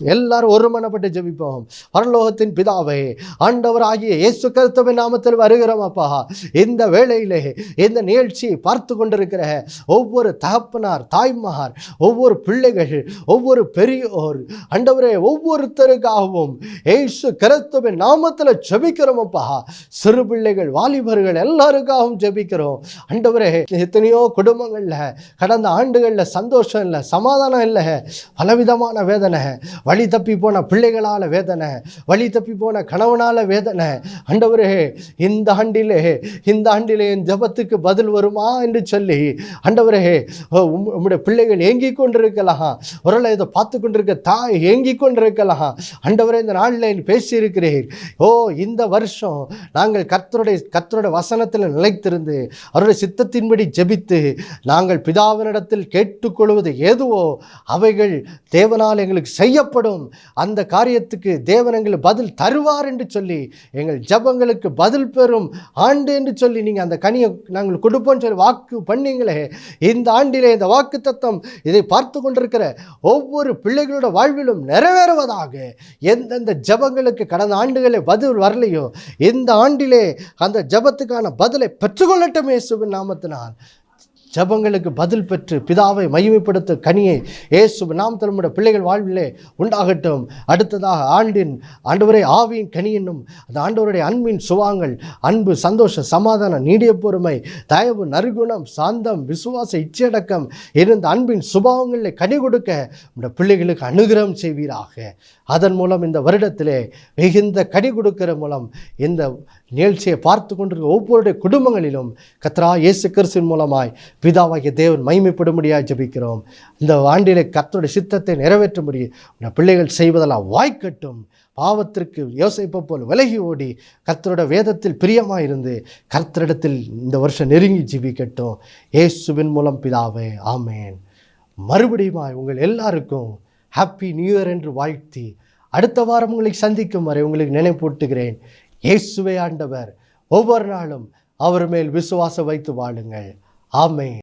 எல்லாரும் ஒருமனப்பட்டு ஜெபிப்போம். பரலோகத்தின் பிதாவே ஆண்டவர் ஆகிய இயேசு கருத்தவை நாமத்தில் வருகிறோம் அப்பா. இந்த வேளையிலே இந்த நிகழ்ச்சியை பார்த்து கொண்டிருக்கிற ஒவ்வொரு தகப்பனார் தாய்மார் ஒவ்வொரு பிள்ளைகள் ஒவ்வொரு பெரியோர் ஆண்டவரே ஒவ்வொருத்தருக்காகவும் ஏசு கிறிஸ்துவின் நாமத்தில் ஜபிக்கிறோம் அப்பா. சிறு பிள்ளைகள் வாலிபர்கள் எல்லாருக்காகவும் ஜெபிக்கிறோம். ஆண்டவரே எத்தனையோ குடும்பங்களில் கடந்த ஆண்டுகளில் சந்தோஷம் இல்லை சமாதானம் இல்லை பலவிதமான வேதனை. வழி தப்பி போன பிள்ளைகளால் வேதனை வழி தப்பி போன கணவனால் வேதனை. ஆண்டவரே இந்த ஆண்டிலே இந்த ஆண்டிலே என் ஜபத்துக்கு பதில் வருமா என்று சொல்லி ஆண்டவரே உம்- உம்முடைய பிள்ளைகள் ஏங்கி கொண்டிருக்கலாம். ஒருவேளை இதை பார்த்து கொண்டிருக்க தாய் ஏங்கி கொண்டிருக்கலாம். ஆண்டவரே இந்த நாளில் நீ பேசியிருக்கிறீர். ஓ இந்த வருஷம் நாங்கள் கர்த்தருடைய கர்த்தருடைய வசனத்தில் நிலைத்திருந்து அவருடைய சித்தத்தின்படி ஜெபித்து நாங்கள் பிதாவினிடத்தில் கேட்டுக்கொள்வது எதுவோ அவைகள் தேவனால் எங்களுக்கு செய்யப்படும் அந்த காரியத்துக்கு தேவன் எங்களுக்கு பதில் தருவார் என்று சொல்லி எங்கள் ஜெபங்களுக்கு பதில் பெறும் ஆண்டு என்று சொல்லி நீங்கள் அந்த கனியை நாங்கள் கொடுப்போம்னு சொல்லி வாக்கு பண்ணீங்களே. இந்த ஆண்டிலே இந்த வாக்கு தத்தம் இதை பார்த்து கொண்டிருக்கிற ஒவ்வொரு பிள்ளைகளோட வாழ்விலும் நிறைவேறுவதாக. எந்தெந்த ஜெபங்களுக்கு கடந்த ஆண்டுகளே பதில் வரலையோ இந்த ஆண்டிலே அந்த ஜெபத்துக்கான பதிலை பெற்றுக்கொள்ளட்டும் இயேசுவின் நாமத்தினால். ஜெபங்களுக்கு பதில் பெற்று பிதாவை மகிமைப்படுத்த கனியை ஏசு நாம் தலமுடைய பிள்ளைகள் வாழ்விலே உண்டாகட்டும். அடுத்ததாக ஆண்டின் ஆண்டவரை ஆவியின் கனி என்னும் அந்த ஆண்டவருடைய அன்பின் சுவாங்கள் அன்பு சந்தோஷம் சமாதானம் நீடிய பொறுமை தயவு நறுகுணம் சாந்தம் விசுவாச இச்சடக்கம் இருந்த அன்பின் சுபாவங்களில் கனி கொடுக்க நம்முடைய பிள்ளைகளுக்கு அனுகிரகம் செய்வீராக. அதன் மூலம் இந்த வருடத்திலே மிகுந்த கனி கொடுக்கிற மூலம் இந்த நிகழ்ச்சியை பார்த்து கொண்டிருக்கிற ஒவ்வொருடைய குடும்பங்களிலும் கத்ரா இயேசு கிறிஸ்தின் மூலமாய் பிதாவாகிய தேவன் மைமைப்படும்படியாக ஜெபிக்கிறோம். இந்த ஆண்டிலே கர்த்தருடைய சித்தத்தை நிறைவேற்றும்படி முடியும் பிள்ளைகள் செய்வதெல்லாம் வாய்க்கட்டும். பாவத்திற்கு யோசிப்பை போல் விலகி ஓடி கர்த்தரோட வேதத்தில் பிரியமாக இருந்து கர்த்தரிடத்தில் இந்த வருஷம் நெருங்கி ஜீவிக்கட்டும் ஏசுவின் மூலம் பிதாவே ஆமேன். மறுபடியுமாய் உங்கள் எல்லாருக்கும் ஹாப்பி நியூ இயர் என்று வாழ்த்தி அடுத்த வாரம் உங்களை சந்திக்கும் வரை உங்களுக்கு நினைப்பூட்டுகிறேன். இயேசுவே ஆண்டவர் ஒவ்வொரு நாளும் அவர் மேல் விசுவாசம் வைத்து வாழுங்கள். ஆமென்